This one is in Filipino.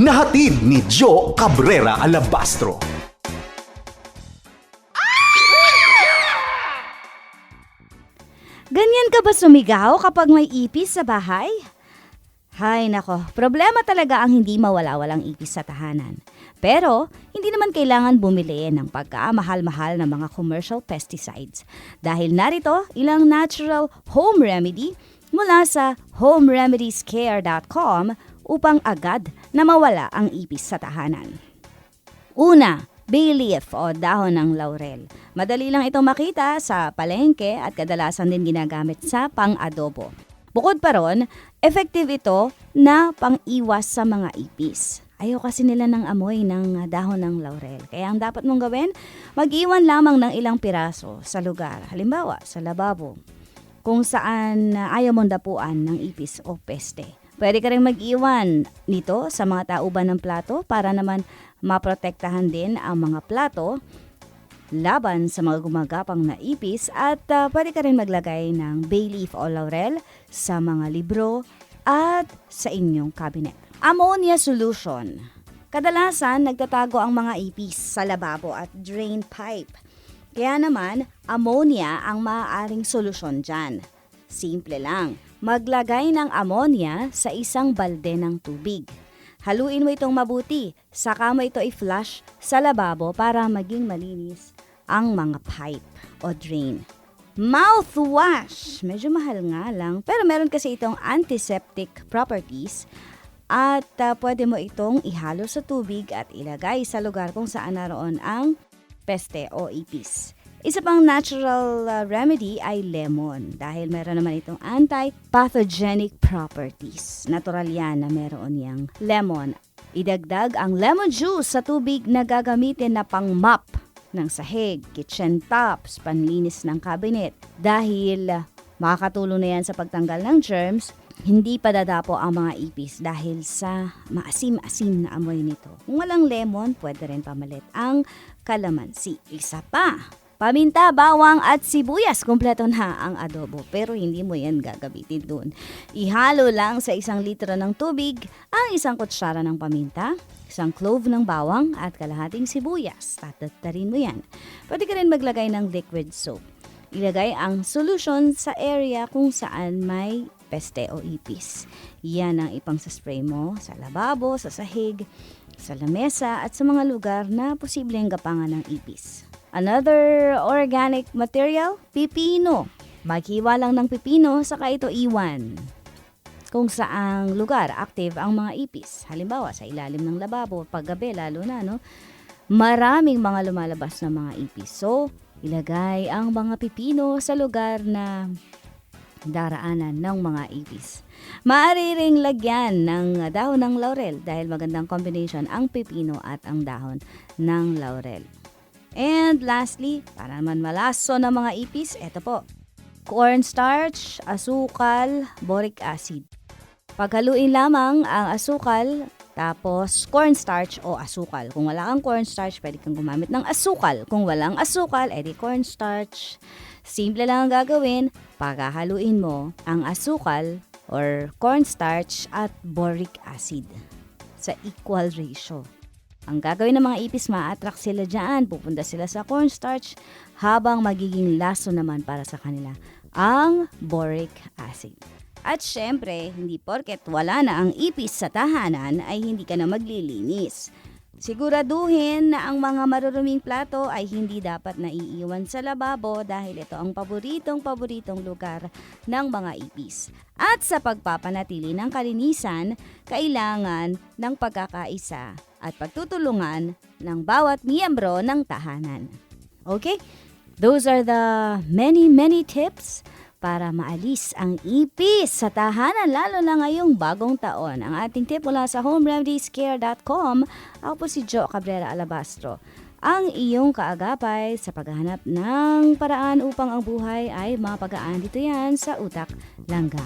na hatid ni Joe Cabrera Alabastro. Ganyan ka ba sumigaw kapag may ipis sa bahay? Hay nako, problema talaga ang hindi mawala-walang ipis sa tahanan. Pero, hindi naman kailangan bumili ng pagkamahal-mahal na mga commercial pesticides. Dahil narito ilang natural home remedy mula sa homeremediescare.com upang agad na mawala ang ipis sa tahanan. Una, bay leaf o dahon ng laurel. Madali lang itong makita sa palengke at kadalasan din ginagamit sa pang-adobo. Bukod pa ron, effective ito na pang-iwas sa mga ipis. Ayaw kasi nila ng amoy ng dahon ng laurel. Kaya ang dapat mong gawin, mag-iwan lamang ng ilang piraso sa lugar. Halimbawa, sa lababo, kung saan uh, ayaw mong dapuan ng ipis o peste. Pwede ka rin mag-iwan nito sa mga tauban ng plato para naman maprotektahan din ang mga plato laban sa mga gumagapang na ipis at uh, pwede ka rin maglagay ng bay leaf o laurel sa mga libro at sa inyong cabinet. Ammonia solution. Kadalasan, nagtatago ang mga ipis sa lababo at drain pipe. Kaya naman, ammonia ang maaaring solusyon dyan. Simple lang, maglagay ng ammonia sa isang balde ng tubig. Haluin mo itong mabuti, saka mo ito i-flush sa lababo para maging malinis ang mga pipe o drain. Mouthwash! Medyo mahal nga lang, pero meron kasi itong antiseptic properties at uh, pwede mo itong ihalo sa tubig at ilagay sa lugar kung saan naroon ang peste o ipis. Isa pang natural uh, remedy ay lemon dahil meron naman itong anti-pathogenic properties. Natural yan na meron yang lemon. Idagdag ang lemon juice sa tubig na gagamitin na pang mop ng sahig, kitchen tops, panlinis ng cabinet. Dahil uh, makakatulong na yan sa pagtanggal ng germs, hindi pa dadapo ang mga ipis dahil sa maasim-asim na amoy nito. Kung walang lemon, pwede rin pamalit ang kalamansi. Isa pa, Paminta, bawang at sibuyas, kumpleto na ang adobo. Pero hindi mo yan gagamitin dun. Ihalo lang sa isang litro ng tubig ang isang kutsara ng paminta, isang clove ng bawang at kalahating sibuyas. Tatatarin mo yan. Pwede ka rin maglagay ng liquid soap. Ilagay ang solution sa area kung saan may peste o ipis. Yan ang ipang sa spray mo sa lababo, sa sahig, sa lamesa at sa mga lugar na posibleng gapangan ng ipis. Another organic material, pipino. Maghiwa lang ng pipino, saka ito iwan. Kung saang lugar active ang mga ipis. Halimbawa, sa ilalim ng lababo, paggabi lalo na, no? Maraming mga lumalabas na mga ipis. So, ilagay ang mga pipino sa lugar na daraanan ng mga ipis. Maaari ring lagyan ng dahon ng laurel dahil magandang combination ang pipino at ang dahon ng laurel. And lastly, para naman malaso ng mga ipis, eto po. Cornstarch, asukal, boric acid. Paghaluin lamang ang asukal, tapos cornstarch o asukal. Kung wala kang cornstarch, pwede kang gumamit ng asukal. Kung walang asukal, edi cornstarch. Simple lang ang gagawin, paghahaluin mo ang asukal or cornstarch at boric acid sa equal ratio. Ang gagawin ng mga ipis, ma-attract sila dyan, pupunta sila sa cornstarch, habang magiging laso naman para sa kanila ang boric acid. At syempre, hindi porket wala na ang ipis sa tahanan ay hindi ka na maglilinis. Siguraduhin na ang mga maruruming plato ay hindi dapat naiiwan sa lababo dahil ito ang paboritong-paboritong lugar ng mga ipis. At sa pagpapanatili ng kalinisan, kailangan ng pagkakaisa at pagtutulungan ng bawat miyembro ng tahanan. Okay? Those are the many, many tips para maalis ang ipis sa tahanan lalo na ngayong bagong taon. Ang ating tip mula sa homeremediescare.com, ako po si Jo Cabrera Alabastro. Ang iyong kaagapay sa paghahanap ng paraan upang ang buhay ay mapagaan dito yan sa utak langgam.